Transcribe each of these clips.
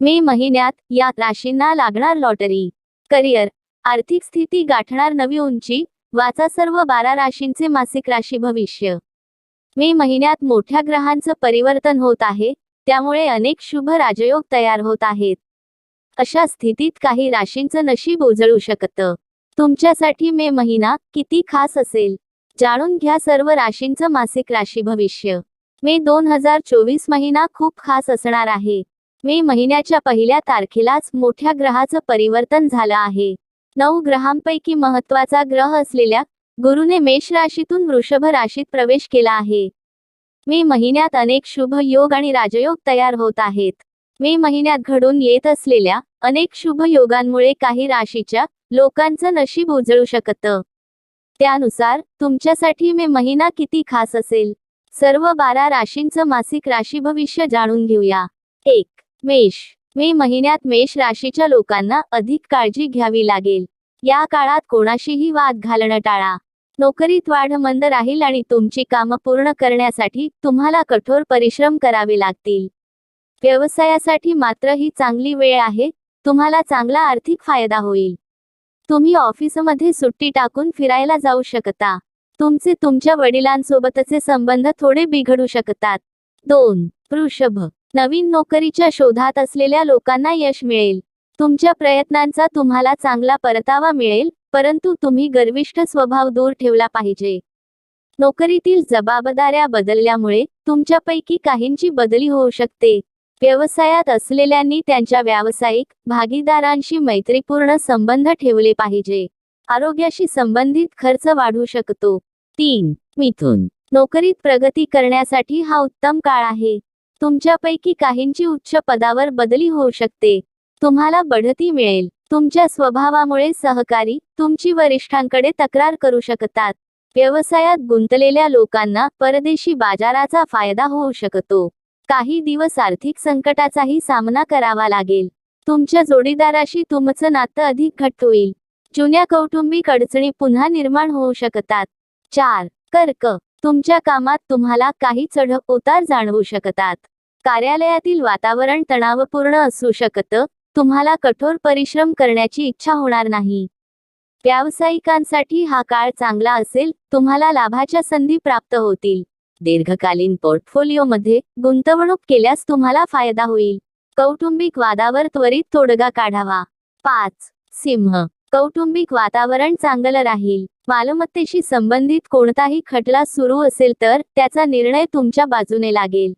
मे महिन्यात या राशींना लागणार लॉटरी. करिअर. आर्थिक स्थिती गाठणार नवी उंची. वाचा सर्व बारा राशींचे मासिक राशी भविष्य. मे महिन्यात मोठ्या ग्रहांचं परिवर्तन होत आहे. त्यामुळे अनेक शुभ राजयोग तयार होत आहेत. अशा स्थितीत काही राशींचं नशीब उजळू शकतं. तुमच्यासाठी मे महिना किती खास असेल? जाणून घ्या सर्व राशींचं मासिक राशी भविष्य. मे दोन हजार चोवीस महिना खूप खास असणार आहे. मे महिन्याच्या पहिल्या तारखेलाच मोठ्या ग्रहाचं परिवर्तन झालं आहे. नऊ ग्रहांपैकी महत्त्वाचा ग्रह असलेल्या गुरुने मेष राशीतून वृषभ राशीत प्रवेश केला आहे. मे महिन्यात अनेक शुभ योग आणि राजयोग तयार होत आहेत. मे महिन्यात घडून येत असलेल्या अनेक शुभ योगांमुळे काही राशीच्या लोकांचं नशीब उजळू शकतं. त्यानुसार तुमच्यासाठी मे महिना किती खास असेल? सर्व बारा राशींचं मासिक राशी भविष्य जाणून घेऊया. एक मेष. मे महिन्यात मेष राशीच्या लोकांना अधिक काळजी घ्यावी लागेल. या काळात कोणाशीही वाद घालणं टाळा. नोकरीत वाढ मंद राहील आणि तुमची कामं पूर्ण करण्यासाठी तुम्हाला कठोर परिश्रम करावे लागतील. व्यवसायासाठी मात्र ही चांगली वेळ आहे. तुम्हाला चांगला आर्थिक फायदा होईल. तुम्ही ऑफिसमध्ये सुट्टी टाकून फिरायला जाऊ शकता. तुमचे तुमच्या वडिलांसोबतचे संबंध थोडे बिघडू शकतात. दोन. वृषभ. नवीन नोकरीच्या शोधात असलेल्या लोकांना यश मिळेल. तुमच्या प्रयत्नांचा तुम्हाला चांगला परतावा मिळेल परंतु तुम्ही गर्विष्ठ स्वभाव दूर ठेवला पाहिजे. नोकरीतील जबाबदाऱ्या बदलल्यामुळे तुमच्यापैकी काहींची बदली होऊ शकते. व्यवसायात असलेल्यांनी त्यांच्या व्यावसायिक भागीदारांशी मैत्रीपूर्ण संबंध ठेवले पाहिजे. आरोग्याशी संबंधित खर्च वाढू शकतो. तीन. मिथून. नोकरीत प्रगती करण्यासाठी हा उत्तम काळ आहे. तुमच्यापैकी काहींची उच्च पदावर बदली होऊ शकते. तुम्हाला बढती मिळेल. तुमच्या स्वभावामुळे सहकारी तुमची वरिष्ठांकडे तक्रार करू शकतात. व्यवसायात गुंतलेल्या लोकांना परदेशी बाजाराचा फायदा होऊ शकतो. काही दिवस आर्थिक संकटाचाही सामना करावा लागेल. तुमच्या जोडीदाराशी तुमचं नातं अधिक घट्ट होईल. जुन्या कौटुंबिक अडचणी पुन्हा निर्माण होऊ शकतात. चार कर्क. तुमच्या कामात तुम्हाला काही चढ उतार जाणवू शकतात. कार्यालयातील वातावरण तणावपूर्ण असू शकतं. तुम्हाला कठोर परिश्रम करण्याची इच्छा होणार नाही. व्यावसायिकांसाठी हा काळ चांगला असेल तुम्हाला लाभाच्या संधी प्राप्त होतील. दीर्घकालीन पोर्टफोलिओमध्ये गुंतवणूक केल्यास तुम्हाला फायदा होईल. कौटुंबिक वादावर त्वरित तोडगा काढावा. पाच. सिंह कौटुंबिक वातावरण चांगलं राहील. मालमत्तेशी संबंधित कोणताही खटला सुरू असेल तर त्याचा निर्णय तुमच्या बाजूने लागेल.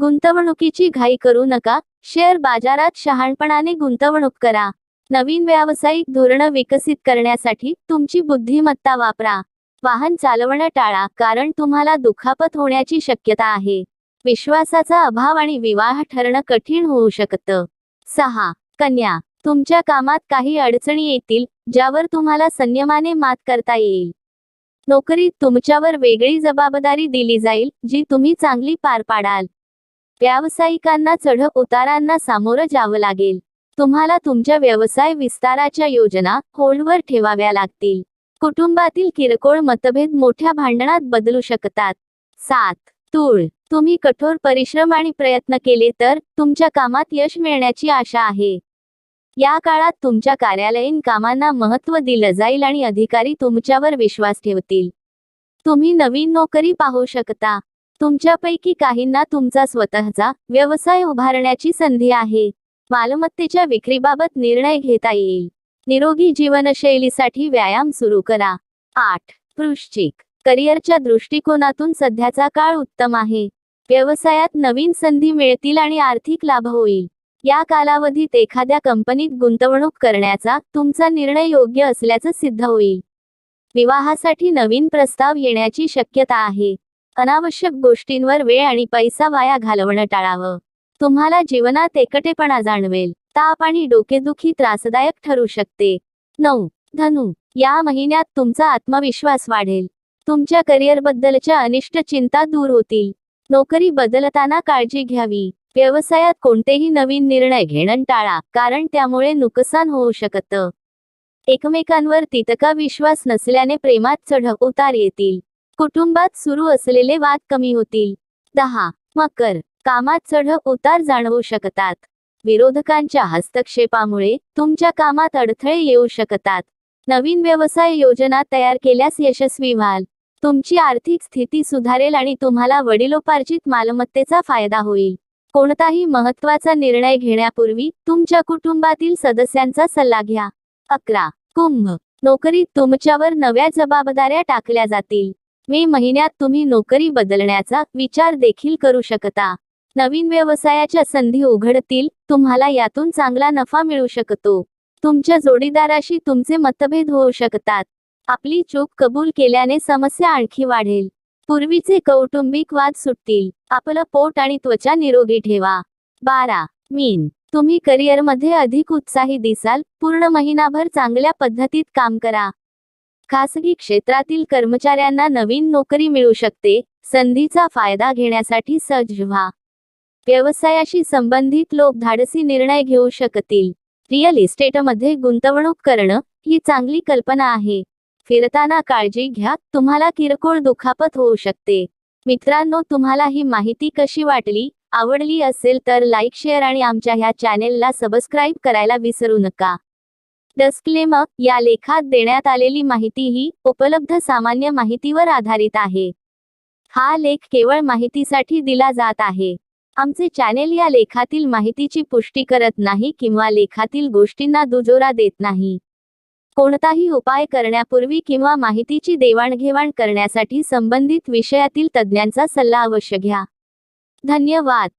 गुंतवणुकीची घाई करू नका. शेअर बाजारात शहाणपणाने गुंतवणूक करा. नवीन व्यावसायिक धोरणं विकसित करण्यासाठी तुमची बुद्धिमत्ता वापरा. वाहन चालवणं टाळा कारण तुम्हाला दुखापत होण्याची शक्यता आहे. विश्वासाचा अभाव आणि विवाह ठरणं कठीण होऊ शकतं. सहा. कन्या तुमच्या कामात काही अडचणी येतील ज्यावर तुम्हाला संयमाने मात करता येईल. नोकरीत तुमच्यावर वेगळी जबाबदारी दिली जाईल जी तुम्ही चांगली पार पाडाल. व्यावसायिकांना चढ उतारांना सामोरं जावं लागेल. तुम्हाला तुमच्या व्यवसाय विस्ताराच्या योजना होल्डवर ठेवाव्या लागतील. कुटुंबातील किरकोळ मतभेद मोठ्या भांडणात बदलू शकतात. सात. तूळ. तुम्ही कठोर परिश्रम आणि प्रयत्न केले तर तुमच्या कामात यश मिळण्याची आशा आहे. या काळात तुमच्या कार्यालयीन कामांना महत्त्व दिलं जाईल आणि अधिकारी तुमच्यावर विश्वास ठेवतील. तुम्ही नवीन नोकरी पाहू शकता. तुमच्यापैकी काहींना तुमचा स्वतःचा व्यवसाय उभारण्याची संधी आहे. मालमत्तेच्या विक्रीबाबत निर्णय घेता येईल. निरोगी जीवनशैलीसाठी व्यायाम सुरू करा. आठ. वृश्चिक. करिअरच्या दृष्टिकोनातून सध्याचा काळ उत्तम आहे. व्यवसायात नवीन संधी मिळतील आणि आर्थिक लाभ होईल. या कालावधीत एखाद्या कंपनीत गुंतवणूक करण्याचा तुमचा निर्णय योग्य असल्याचं सिद्ध होईल. विवाहासाठी नवीन प्रस्ताव येण्याची शक्यता आहे. अनावश्यक गोष्टींवर वेळ आणि पैसा वाया घालवणं टाळावं. तुम्हाला जीवनात एकटेपणा जाणवेल. ताप आणि डोकेदुखी त्रासदायक ठरू शकते. नऊ. धनु. या महिन्यात तुमचा आत्मविश्वास वाढेल. तुमच्या करिअरबद्दलच्या अनिष्ट चिंता दूर होतील. नोकरी बदलताना काळजी घ्यावी. व्यवसायात कोणतेही नवीन निर्णय घेणं टाळा कारण त्यामुळे नुकसान होऊ शकतं. एकमेकांवर तितका विश्वास नसल्याने प्रेमात चढ उतार येतील. कुटुंबात सुरू असलेले वाद कमी होतील. दहा. मकर. कामात चढ उतार जाणवू शकतात. विरोधकांच्या हस्तक्षेपामुळे तुमच्या कामात अडथळे येऊ शकतात. नवीन व्यवसाय योजना तयार केल्यास यशस्वी व्हाल. तुमची आर्थिक स्थिती सुधारेल आणि तुम्हाला वडिलोपार्जित मालमत्तेचा फायदा होईल. कोणताही महत्त्वाचा निर्णय घेण्यापूर्वी तुमच्या कुटुंबातील सदस्यांचा सल्ला घ्या. अकरा. कुंभ. नोकरीत तुमच्यावर नव्या जबाबदाऱ्या टाकल्या जातील. मे महिन्यात तुम्ही नोकरी बदलण्याचा विचार देखील करू शकता. नवीन व्यवसायाच्या संधी उघडतील तुम्हाला यातून चांगला नफा मिळू शकतो. तुमच्या जोडीदाराशी तुमचे मतभेद होऊ शकतात. आपली चूक कबूल केल्याने समस्या आणखी वाढेल. पूर्वीचे कौटुंबिक वाद सुटतील. आपलं पोट आणि त्वचा निरोगी ठेवा. बारा. मीन. तुम्ही करिअरमध्ये अधिक उत्साही दिसाल. पूर्ण महिनाभर चांगल्या पद्धतीत काम करा. खासगी क्षेत्रातील कर्मचाऱ्यांना नवीन नोकरी मिळू शकते. संधीचा फायदा घेण्यासाठी सज्ज व्हा. व्यवसायाशी संबंधित लोक धाडसी निर्णय घेऊ शकतील. रिअल इस्टेटमध्ये गुंतवणूक करणं ही चांगली कल्पना आहे. फिरताना काळजी घ्या तुम्हाला किरकोळ दुखापत होऊ शकते. मित्रांनो तुम्हाला ही माहिती कशी वाटली आवडली असेल तर लाईक शेअर आणि आमच्या ह्या चॅनेलला सबस्क्राईब करायला विसरू नका. डस्क्लेम या लेखात देण्यात आलेली माहिती ही उपलब्ध सामान्य माहितीवर आधारित आहे. हा लेख केवळ माहितीसाठी दिला जात आहे. आमचे चॅनेल या लेखातील माहितीची पुष्टी करत नाही किंवा लेखातील गोष्टींना दुजोरा देत नाही. कोणताही उपाय करण्यापूर्वी किंवा माहितीची देवाणघेवाण करण्यासाठी संबंधित विषयातील तज्ज्ञांचा सल्ला अवश्य घ्या. धन्यवाद.